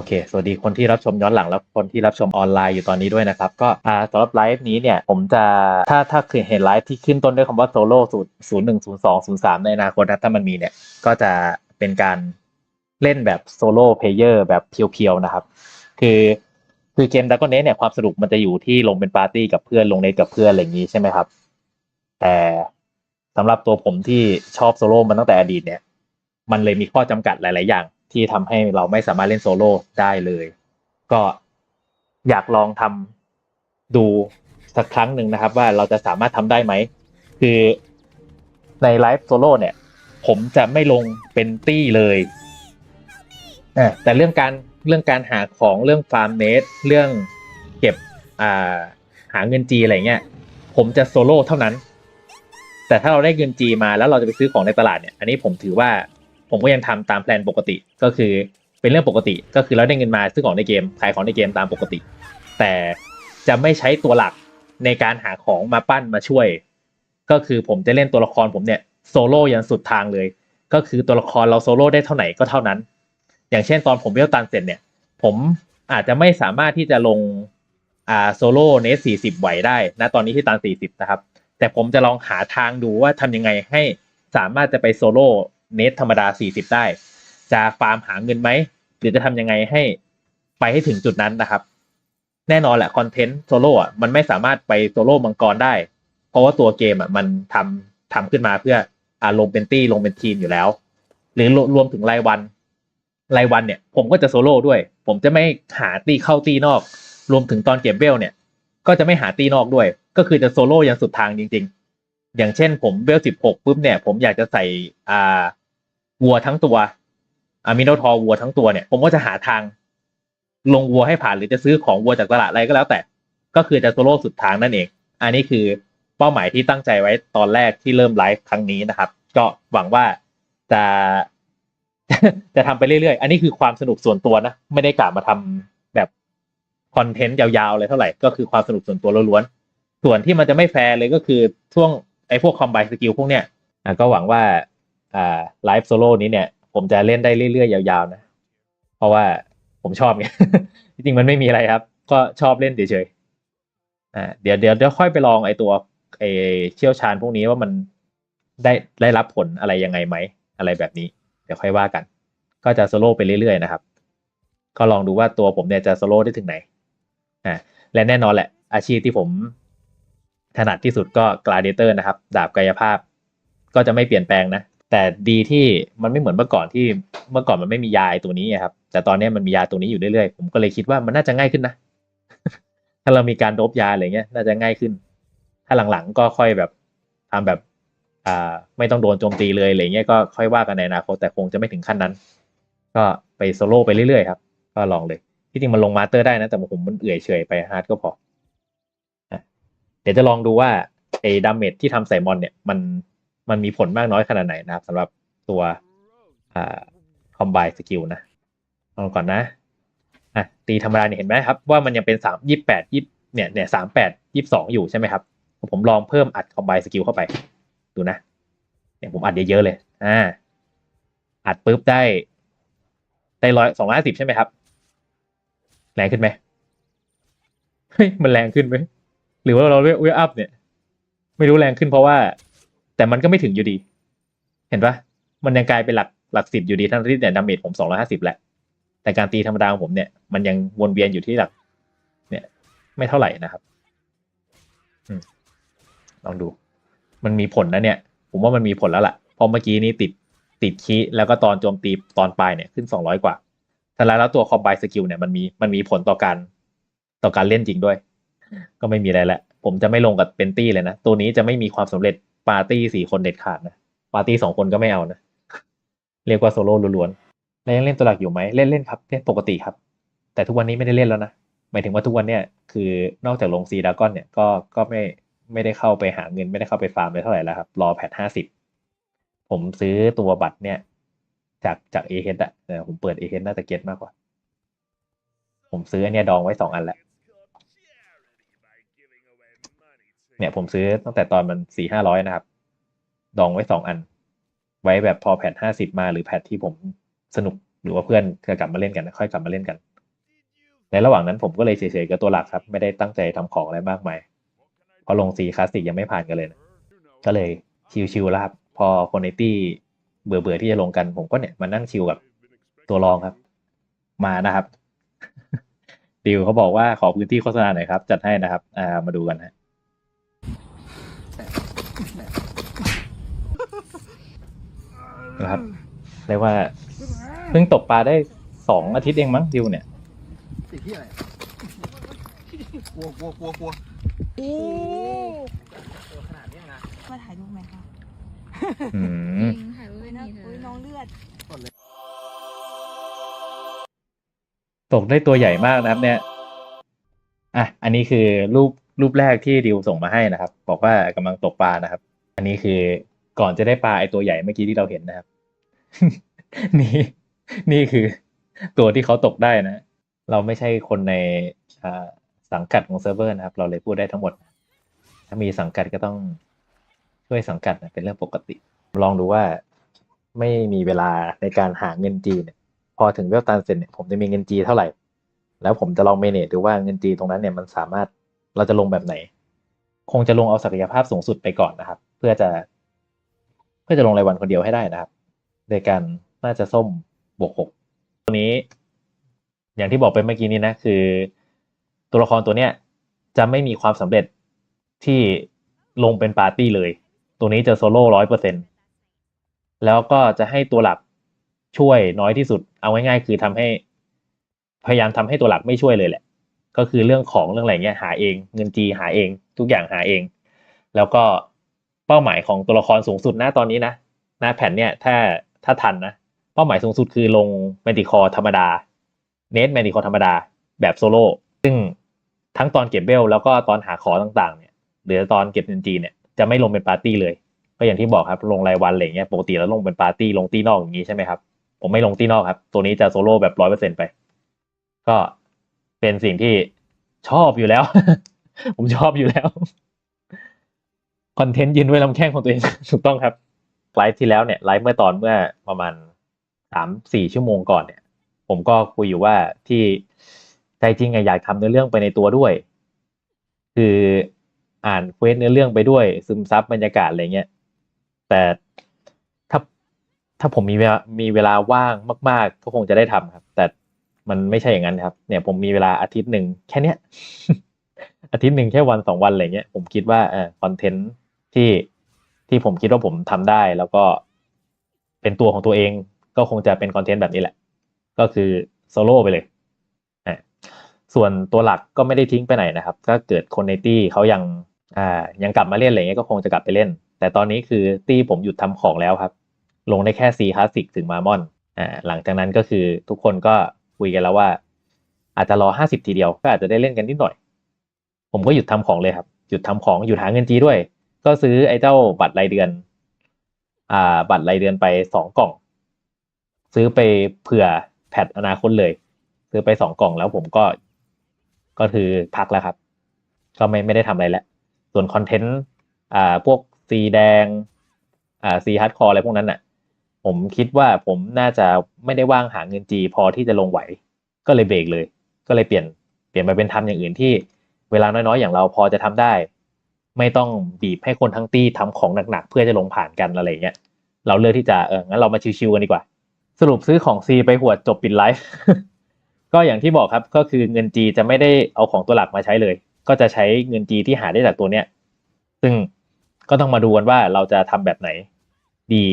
โอเค สวัสดีคนที่รับชมย้อนหลังและคนที่รับชมออนไลน์อยู่ตอนนี้ด้วยนะครับ ก็อ่าสำหรับไลฟ์นี้เนี่ย ผมจะถ้าถ้าเคยเห็นไลฟ์ที่ขึ้นต้นด้วยคำว่าโซโล่ศูนย์ศูนย์หนึ่งศูนย์สองศูนย์สามในอนาคตถ้ามันมีเนี่ย ก็จะเป็นการเล่นแบบโซโล่เพลเยอร์แบบเพียวๆนะครับ คือคือเกมดักก็เนสเนี่ยความสนุกมันจะอยู่ที่ลงเป็นปาร์ตี้กับเพื่อนลงในกับเพื่อนอะไรอย่างนี้ใช่ไหมครับ แต่สำหรับตัวผมที่ชอบโซโล่มันตั้งแต่อดีตเนี่ย มันเลยมีข้อจำกัดหลาย ๆ อย่าง ที่ทำให้เราไม่สามารถเล่นโซโล่ได้เลย ก็อยากลองทำดูสักครั้งหนึ่งนะครับ ว่าเราจะสามารถทำได้ไหม คือในไลฟ์โซโล่เนี่ย ผมจะไม่ลงเป็นตี้เลยแต่เรื่องการเรื่องการหาของเรื่องฟาร์มเนสเรื่องเก็บหาเงินจีอะไรเงี้ยผมจะโซโล่เท่านั้น แต่ถ้าเราได้เงินจีมาแล้วเราจะไปซื้อของในตลาดเนี่ย อันนี้ผมถือว่า ผมก็ยังทำตามแพลนปกติก็คือเป็นเรื่องปกติก็คือเราได้เงินมาซื้อของในเกมขายของในเกมตามปกติ แต่จะไม่ใช้ตัวหลักในการหาของมาปั้นมาช่วย ก็คือผมจะเล่นตัวละครผมเนี่ยโซโล่ยันสุดทางเลย ก็คือตัวละครเราโซโล่ได้เท่าไหร่ก็เท่านั้น อย่างเช่นตอนผมเวลตันเสร็จเนี่ย ผมอาจจะไม่สามารถที่จะลงอ่าโซโล่เนสสี่สิบไหวได้นะตอนนี้ที่ตันสี่สิบนะครับ แต่ผมจะลองหาทางดูว่าทำยังไงให้สามารถจะไปโซโล่ เนสธรรมดา 40 ได้ จะฟาร์มหาเงินไหม หรือจะทำยังไงให้ไปให้ถึงจุดนั้นนะครับ แน่นอนแหละคอนเทนต์โซโล่อะมันไม่สามารถไปโซโล่มังกรได้ เพราะว่าตัวเกมอะมันทำทำขึ้นมาเพื่ออ่าลงเป็นตี้ลงเป็นทีมอยู่แล้ว หรือรวมถึงรายวันรายวันเนี่ยผมก็จะโซโล่ด้วย ผมจะไม่หาตีเข้าตีนอก รวมถึงตอนเก็บเวลเนี่ย ก็จะไม่หาตีนอกด้วย ก็คือจะโซโล่ยันสุดทางจริง ๆ อย่างเช่นผมเวลสิบหกปุ๊บเนี่ย ผมอยากจะใส่อ่า วัวทั้งตัวอ่ามิโนทอวัวทั้งตัวเนี่ย ผมก็จะหาทางลงวัวให้ผ่านหรือจะซื้อของวัวจากตลาดอะไรก็แล้วแต่ ก็คือจะโซโล่สุดทางนั่นเอง อันนี้คือเป้าหมายที่ตั้งใจไว้ตอนแรกที่เริ่มไลฟ์ครั้งนี้นะครับ ก็หวังว่าจะจะทำไปเรื่อยๆ อันนี้คือความสนุกส่วนตัวนะ ไม่ได้กล่าวมาทำแบบคอนเทนต์ยาวๆเลยเท่าไหร่ ก็คือความสนุกส่วนตัวล้วนๆ ส่วนที่มันจะไม่แฟร์เลยก็คือช่วงไอ้พวกคอมไบสกิลพวกเนี้ยก็หวังว่า อ่าไลฟ์โซโล่นี้เนี่ย ผมจะเล่นได้เรื่อยๆ ยาวๆนะ เพราะว่าผมชอบไงจริงๆมันไม่มีอะไรครับ ก็ชอบเล่นเฉยๆอ่าเดี๋ยวเดี๋ยวเดี๋ยวค่อยไปลองไอตัวไอเชี่ยวชาญพวกนี้ว่ามันได้ได้รับผลอะไรยังไงไหม อะไรแบบนี้ เดี๋ยวค่อยว่ากัน ก็จะโซโล่ไปเรื่อยๆนะครับ ก็ลองดูว่าตัวผมเนี่ยจะโซโล่ได้ถึงไหนอ่าและแน่นอนแหละ อาชีพที่ผมถนัดที่สุดก็กลาเดเตอร์นะครับ ดาบกายภาพ ก็จะไม่เปลี่ยนแปลงนะ แต่ดีที่มันไม่เหมือนเมื่อก่อนที่เมื่อก่อนมันไม่มียาไอ้ตัวนี้ครับ แต่ตอนนี้มันมียาตัวนี้อยู่เรื่อยๆผมก็เลยคิดว่ามันน่าจะง่ายขึ้นนะ ถ้าเรามีการโดบยาอะไรเงี้ยน่าจะง่ายขึ้น ถ้าหลังๆก็ค่อยแบบทำแบบ อ่า ไม่ต้องโดนโจมตีเลยอะไรเงี้ยก็ค่อยว่ากันในอนาคตแต่คงจะไม่ถึงขั้นนั้น ก็ไปโซโล่ไปเรื่อยๆครับ ก็ลองเลยที่จริงมันลงมาสเตอร์ได้นะ แต่ผมมันเอื่อยเฉยไปฮาร์ดก็พอเดี๋ยวจะลองดูว่าไอ้ดาเมจที่ทำใส่มอนเนี่ยมัน มันมีผลมากน้อยขนาดไหนนะครับสำหรับตัวคอมไบสกิลนะลองก่อนนะอะตีธรรมดาเนี่ยเห็นไหมครับ ว่ามันยังเป็นสามยี่แปดยี่เนี่ยเนี่ยสามแปดยี่สองอยู่ใช่ไหมครับ ผมลองเพิ่มอัดคอมไบสกิลเข้าไป ดูนะเนี่ยผมอัดเยอะๆเลย อ่า อัดปุ๊บได้ได้ร้อยสองร้อยสิบใช่ไหมครับ แรงขึ้นไหมเฮ้ยมันแรงขึ้นไหมหรือว่าเราเวลเวลอัพเนี่ย ไม่รู้แรงขึ้นเพราะว่า แต่มันก็ไม่ถึงอยู่ดี เห็นปะมันยังกลายเป็นหลักหลักสิบอยู่ดีทั้งที่เนี่ยดาเมจผมสองร้อยห้าสิบแหละ แต่การตีธรรมดาของผมเนี่ยมันยังวนเวียนอยู่ที่หลัก เนี่ย ไม่เท่าไหร่นะครับอลองดู มันมีผลนะเนี่ย ผมว่ามันมีผลแล้วล่ะเพราะเมื่อกี้นี้ติดติดคีแล้วก็ตอนโจมตีตอนปลายเนี่ยขึ้นสองร้อยกว่าแต่แล้วแล้วตัวคอมไบสกิลเนี่ยมันมีมันมีผลต่อการต่อการเล่นจริงด้วย ก็ไม่มีอะไรละผมจะไม่ลงกับเป็นตี้เลยนะ ตัวนี้จะไม่มีความสำเร็จ ปาร์ตี้สี่คนเด็ดขาดนะ ปาร์ตี้สองคนก็ไม่เอานะ เรียกว่าโซโล่ล้วนๆแล้วยังเล่นตัวหลักอยู่ไหมเล่นเล่นครับเล่นปกติครับ แต่ทุกวันนี้ไม่ได้เล่นแล้วนะหมายถึงว่าทุกวันเนี่ยคือนอกจากลงซีดากอนเนี่ยก็ก็ไม่ไม่ได้เข้าไปหาเงินไม่ได้เข้าไปฟาร์มเลยเท่าไหร่แล้วครับ รอแพทห้าสิบผมซื้อตัวบัตรเนี่ย จากจากเอเฮดอะแต่ผมเปิดเอเฮดน่าจะเก็ตมากกว่า ผมซื้ออันเนี้ยดองไว้สองอันแล้ว เนี่ยผมซื้อตั้งแต่ตอนมันสี่ห้าร้อยนะครับ ดองไว้สองอัน ไว้แบบพอแพทห้าสิบมาหรือแพทที่ผมสนุกหรือว่าเพื่อนจะกลับมาเล่นกันค่อยกลับมาเล่นกัน ในระหว่างนั้นผมก็เลยเฉยๆกับตัวหลักครับ ไม่ได้ตั้งใจทำของอะไรมากมายเพราะลงซีคลาสสิกยังไม่ผ่านกันเลยนะก็เลยชิวๆแล้วครับ พอคนในตี้เบื่อๆที่จะลงกัน ผมก็เนี่ยมานั่งชิวกับตัวรองครับ มานะครับดิวเขาบอกว่าขอพื้นที่โฆษณาหน่อยครับ จัดให้นะครับ อ่ามาดูกันฮะ นะครับเรียกว่าเพิ่งตกปลาได้สองอาทิตย์เองมั้งดิวเนี่ยไอ้เหี้ยอะไรกลัวกลัวกลัวกลัวโอ้ขนาดนี้นะมาถ่ายรูปไหมคะอืมถ่ายรูปอุ้ไม่ยน้องดีเธอุ้ยอน้องเลือดตกได้ตัวใหญ่มากนะครับ เนี่ย อะ อันนี้คือรูปรูปแรกที่ดิวส่งมาให้นะครับ บอกว่ากำลังตกปลานะครับ อันนี้คือ ก่อนจะได้ปลาไอตัวใหญ่เมื่อกี้ที่เราเห็นนะครับ นี่นี่คือตัวที่เขาตกได้นะ เราไม่ใช่คนในสังกัดของเซิร์ฟเวอร์นะครับ เราเลยพูดได้ทั้งหมด ถ้ามีสังกัดก็ต้องช่วยสังกัดนะเป็นเรื่องปกติ ลองดูว่าไม่มีเวลาในการหาเงินจีเนี่ยพอถึงเวลตันเสร็จเนี่ยผมจะมีเงินจีเท่าไหร่ แล้วผมจะลองเมเนจดูว่าเงินจีตรงนั้นเนี่ยมันสามารถเราจะลงแบบไหน คงจะลงเอาศักยภาพสูงสุดไปก่อนนะครับ เพื่อจะ พื่อจะลงรายวันคนเดียวให้ได้นะครับ โดยการน่าจะส้มบวกหกตัวนี้ อย่างที่บอกไปเมื่อกี้นี้นะ คือ ตัวละครตัวเนี้ยจะไม่มีความสำเร็จที่ลงเป็นปาร์ตี้เลย ตัวนี้จะโซโล่ร้อยเปอร์เซ็นแล้วก็จะให้ตัวหลักช่วยน้อยที่สุด เอาง่ายๆคือทำให้ พยายามทำให้ตัวหลักไม่ช่วยเลยแหละ ก็คือเรื่องของเรื่องอะไรเงี้ยหาเอง เงินจีหาเอง ทุกอย่างหาเอง แล้วก็ เป้าหมายของตัวละครสูงสุดณตอนนี้นะหน้าแผ่นเนี่ยถ้าถ้าทันนะ เป้าหมายสูงสุดคือลงแมนติคอธรรมดาเนทแมนติคอธรรมดาแบบโซโล่ซึ่งทั้งตอนเก็บเบลแล้วก็ตอนหาขอต่างๆเนี่ยหรือตอนเก็บเงินจีเนี่ยจะไม่ลงเป็นปาร์ตี้เลยก็อย่างที่บอกครับลงรายวันอะไรเงี้ยปกติแล้วลงเป็นปาร์ตี้ลงตีนอกอย่างนี้ใช่ไหมครับผมไม่ลงตีนอกครับ ตัวนี้จะโซโล่แบบร้อยเปอร์เซ็นไป ก็เป็นสิ่งที่ชอบอยู่แล้ว ผมชอบอยู่แล้ว คอนเทนต์ยืนด้วยลำแข้งของตัวเอง ถูกต้องครับไลฟ์ที่แล้วเนี่ยไลฟ์เมื่อตอนเมื่อประมาณสามสี่ชั่วโมงก่อนเนี่ย ผมก็คุยอยู่ว่าที่ใจจริงอะอยากทำเนื้อเรื่องไปในตัวด้วย คืออ่านเควสเนื้อเรื่องไปด้วย ซึมซับบรรยากาศอะไรเงี้ยแต่ถ้าถ้าผมมีเวลามีเวลาว่างมาก ๆ ก็คงจะได้ทำครับ แต่มันไม่ใช่อย่างนั้นครับ เนี่ยผมมีเวลาอาทิตย์หนึ่งแค่เนี้ยอาทิตย์หนึ่งแค่วันสองวันอะไรเงี้ยผมคิดว่าเออคอนเทนต์ ที่ที่ผมคิดว่าผมทำได้ แล้วก็เป็นตัวของตัวเองก็คงจะเป็นคอนเทนต์แบบนี้แหละ ก็คือโซโล่ไปเลยอะส่วนตัวหลักก็ไม่ได้ทิ้งไปไหนนะครับก็เกิดคนในตี้เขายังอ่ายังกลับมาเล่นอะไรเงี้ยก็คงจะกลับไปเล่น แต่ตอนนี้คือตี้ผมหยุดทำของแล้วครับ ลงได้แค่ซีคลาสสิกถึงมามอนอ่าหลังจากนั้นก็คือทุกคนก็คุยกันแล้วว่า อาจจะรอห้าสิบทีเดียวก็อาจจะได้เล่นกันนิดหน่อย ผมก็หยุดทำของเลยครับ หยุดทำของหยุดหาเงินจีด้วย ก็ซื้อไอ้เจ้าบัตรรายเดือน อ่า บัตรรายเดือนไปสองกล่อง ซื้อไปเผื่อแพทอนาคตเลย ซื้อไปสองกล่องแล้วผมก็ ก็คือพักแล้วครับ ก็ไม่ไม่ได้ทำอะไรแล้ว ส่วนคอนเทนต์ อ่า พวกซีแดง อ่าซีฮาร์ดคอร์อะไรพวกนั้นน่ะ ผมคิดว่าผมน่าจะไม่ได้ว่างหาเงินจีพอที่จะลงไหว ก็เลยเบรกเลย ก็เลยเปลี่ยน เปลี่ยนมาเป็นทำอย่างอื่นที่เวลาน้อยๆ อย่างเราพอจะทำได้ ไม่ต้องบีบให้คนทั้งตี้ทำของหนักๆเพื่อจะลงผ่านกันอะไรเงี้ยเราเลือกที่จะเอองั้นเรามาชิวๆกันดีกว่า สรุปซื้อของซีไปหัวจบปิดไลฟ์ก็อย่างที่บอกครับก็คือเงินจีจะไม่ได้เอาของตัวหลักมาใช้เลย ก็จะใช้เงินจีที่หาได้จากตัวเนี้ยซึ่งก็ต้องมาดูกันว่าเราจะทำแบบไหน ดี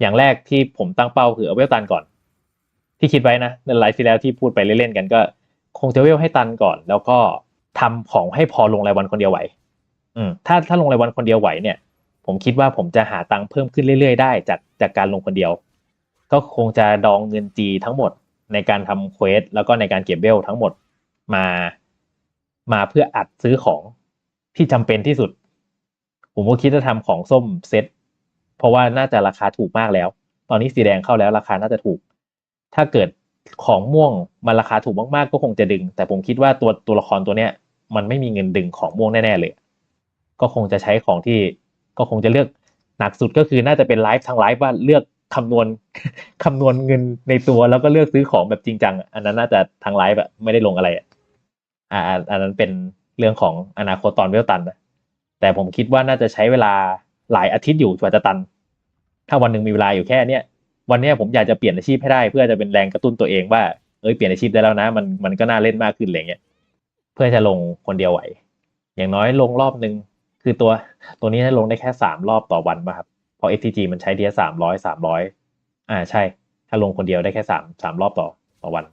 อย่างแรกที่ผมตั้งเป้าคือเอาเวลตันก่อน ที่คิดไว้นะในไลฟ์ที่แล้วที่พูดไปเล่นๆกันก็ คงจะเวลให้ตันก่อน แล้วก็ทำของให้พอลงรายวันคนเดียวไหว อืมถ้าถ้าลงรายวันคนเดียวไหวเนี่ย ผมคิดว่าผมจะหาตังค์เพิ่มขึ้นเรื่อยๆได้จากจากการลงคนเดียว ก็คงจะดองเงินจีทั้งหมดในการทำเควสแล้วก็ในการเก็บเวลทั้งหมดมา มาเพื่ออัดซื้อของที่จำเป็นที่สุด ผมก็คิดจะทำของส้มเซ็ตเพราะว่าน่าจะราคาถูกมากแล้ว ตอนนี้สีแดงเข้าแล้วราคาน่าจะถูก ถ้าเกิดของม่วงมันราคาถูกมากๆ ก็คงจะดึง แต่ผมคิดว่าตัวตัวละครตัวเนี้ย มันไม่มีเงินดึงของม่วงแน่ๆเลย ก็คงจะใช้ของที่ก็คงจะเลือกหนักสุดก็คือน่าจะเป็นไลฟ์ทางไลฟ์ว่าเลือกคำนวณคำนวณเงินในตัวแล้วก็เลือกซื้อของแบบจริงจังอันนั้นน่าจะทางไลฟ์แบบไม่ได้ลงอะไรอ่าอ่าอันนั้นเป็นเรื่องของอนาคตตอนเวลตันนะแต่ผมคิดว่าน่าจะใช้เวลาหลายอาทิตย์อยู่กว่าจะตัน ถ้าวันหนึ่งมีเวลาอยู่แค่เนี้ยวันเนี้ยผมอยากจะเปลี่ยนอาชีพให้ได้ เพื่อจะเป็นแรงกระตุ้นตัวเองว่าเอ้ยเปลี่ยนอาชีพได้แล้วนะ มันมันก็น่าเล่นมากขึ้นอะไรเงี้ยเพื่อจะลงคนเดียวไหว อย่างน้อยลงรอบหนึ่ง คือตัวตัวนี้ลงได้แค่สามรอบต่อวันมาครับเพราะ FTG มันใช้เดียสามร้อยสามร้อยอ่าใช่ ถ้าลงคนเดียวได้แค่สามสามรอบต่อต่อวัน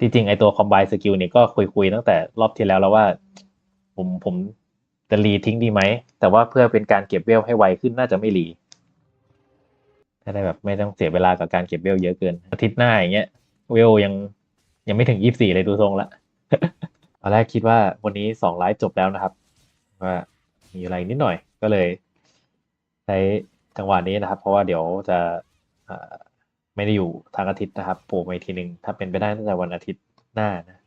จริงๆไอตัวคอมไบสกิลนี่ก็คุยคุยๆตั้งแต่รอบที่แล้วแล้วว่า ผมผมจะรีทิ้งดีไหม แต่ว่าเพื่อเป็นการเก็บเวลให้ไวขึ้นน่าจะไม่รีจะได้แบบไม่ต้องเสียเวลากับการเก็บเวลเยอะเกิน อาทิตย์หน้าอย่างเงี้ยเวลยังยังไม่ถึงยี่สี่เลยดูทรงละตอนแรกคิดว่าวันนี้สองไลฟ์จบแล้วนะครับ ว่า มีอะไรนิดหน่อย ก็เลยใช้จังหวะนี้นะครับ เพราะว่าเดี๋ยวจะไม่ได้อยู่ทางอาทิตย์นะครับโผล่มาอีกทีหนึ่งถ้าเป็นไปได้ตั้งแต่วันอาทิตย์หน้านะ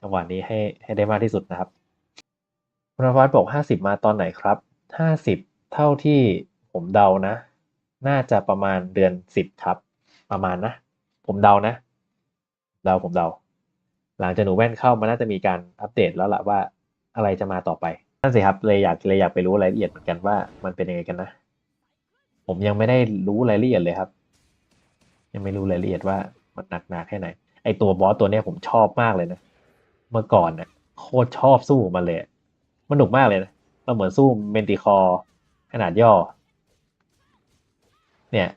จังหวะนี้ให้ให้ได้มากที่สุดนะครับคุณนวัดบอกห้าสิบมาตอนไหนครับห้าสิบเท่าที่ผมเดานะ น่าจะประมาณเดือนสิบครับ ประมาณนะ ผมเดานะ เดาผมเดา หลังจากหนูแว่นเข้ามันน่าจะมีการอัปเดตแล้วล่ะว่าอะไรจะมาต่อไป นั่นสิครับเลยอยากเลยอยากไปรู้รายละเอียดเหมือนกันว่ามันเป็นยังไงกันนะ ผมยังไม่ได้รู้รายละเอียดเลยครับ ยังไม่รู้รายละเอียดว่ามันหนักหนาแค่ไหน ไอตัวบอสตัวเนี้ยผมชอบมากเลยนะ เมื่อก่อนเนี่ยโคตรชอบสู้มันเลย มันหนุกมากเลยนะมันเหมือนสู้เมนติคอร์ขนาดย่อ เนี่ย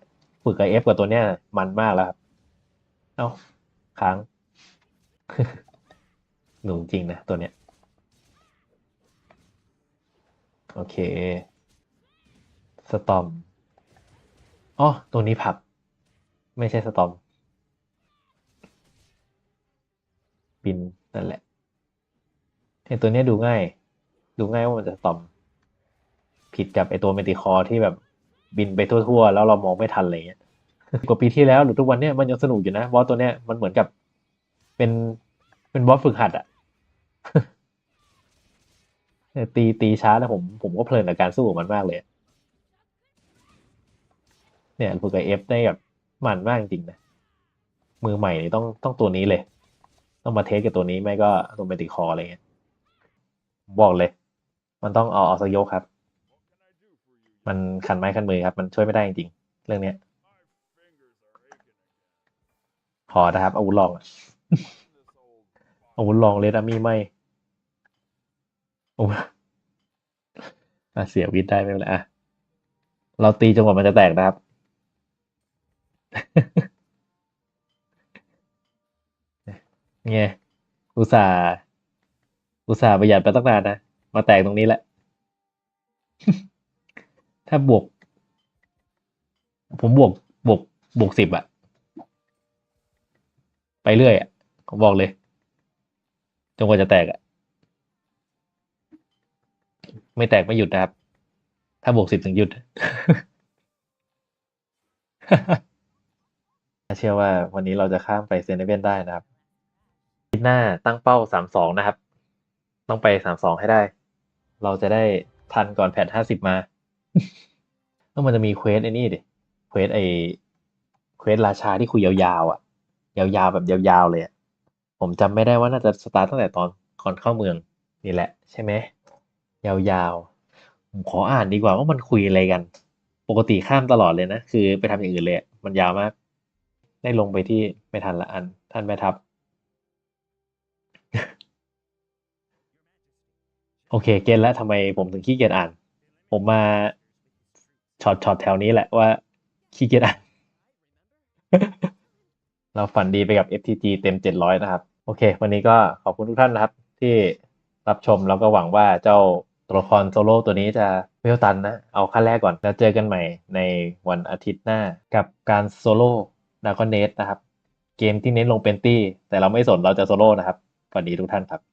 ฝึกกับเอฟกับตัวเนี้ยมันมากแล้วครับ เอ้าค้างหนูจริงนะตัวเนี้ย โอเค สตอมอ๋อตัวนี้ผัก ไม่ใช่สตอมบินนั่นแหละไอตัวนี้ดูง่าย ดูง่ายว่ามันจะสตอม ผิดกับไอตัวเมติคอร์ที่แบบบินไปทั่วๆ แล้วเรามองไม่ทันอะไรเงี้ยกว่าปีที่แล้วหรือทุกวันเนี้ยมันยังสนุกอยู่นะบอสตัวเนี้ยมันเหมือนกับเป็นเป็นบอสฝึกหัดอะ ตีตีช้าแล้วผมผมก็เพลินกับการสู้มันมากเลย เนี่ยฝึกกับเอฟได้แบบมันมากจริงนะ มือใหม่นี่ต้องต้องตัวนี้เลย ต้องมาเทสกับตัวนี้ไม่ก็ตัวเมติคออะไรเงี้ยบอกเลย มันต้องเอาเอาสยกครับ มันคันไม้คันมือครับ มันช่วยไม่ได้จริงเรื่องเนี้ยพอนะครับอาวุธลองอะอาวุธลองเลดอามี่ไม่ โอ้อะเสียวิทได้ไม่เป็นไรอะเราตีจนกว่ามันจะแตกนะครับ ไงอุตส่าห์อุตส่าห์ประหยัดไปตั้งนานนะ มาแตกตรงนี้แหละ ถ้าบวก ผมบวกบวกบวกสิบอะไปเรื่อยอะผมบอกเลย จนกว่าจะแตกอะ ไม่แตกไม่หยุดนะครับ ถ้าบวกสิบถึงหยุด เชื่อว่าวันนี้เราจะข้ามไปเซนเว่นได้นะครับทิตย์หน้าตั้งเป้าสามสองนะครับ ต้องไปสามสองให้ได้ เราจะได้ทันก่อนแพทห้าสิบมาแล้วมันจะมีเควสไอ้นี่ดิเควสไอเควสราชาที่คุยยาวๆอะ ยาวๆแบบยาวๆเลยอะผมจำไม่ได้ว่าน่าจะสตาร์ทตั้งแต่ตอนก่อนเข้าเมืองนี่แหละใช่ไหม ยาวๆผมขออ่านดีกว่าว่ามันคุยอะไรกัน ปกติข้ามตลอดเลยนะ คือไปทำอย่างอื่นเลย มันยาวมาก ได้ลงไปที่ไม่ทันละอัน ท่านแม่ทัพ โอเค เก็ตแล้วทำไมผมถึงขี้เกียจอ่าน ผมมาช็อตช็อตแถวนี้แหละว่าขี้เกียจอ่าน เราฝันดีไปกับ FTG เต็ม 700 นะครับ โอเค วันนี้ก็ขอบคุณทุกท่านนะครับ ที่รับชมแล้วก็หวังว่าเจ้า ตัวละครโซโล่ตัวนี้จะเวลตันนะ เอาขั้นแรกก่อน แล้วเจอกันใหม่ในวันอาทิตย์หน้ากับการโซโล่ดากอนเนสนะครับ เกมที่เน้นลงเป็นตี้ แต่เราไม่สนเราจะโซโล่นะครับสวัสดีทุกท่านครับ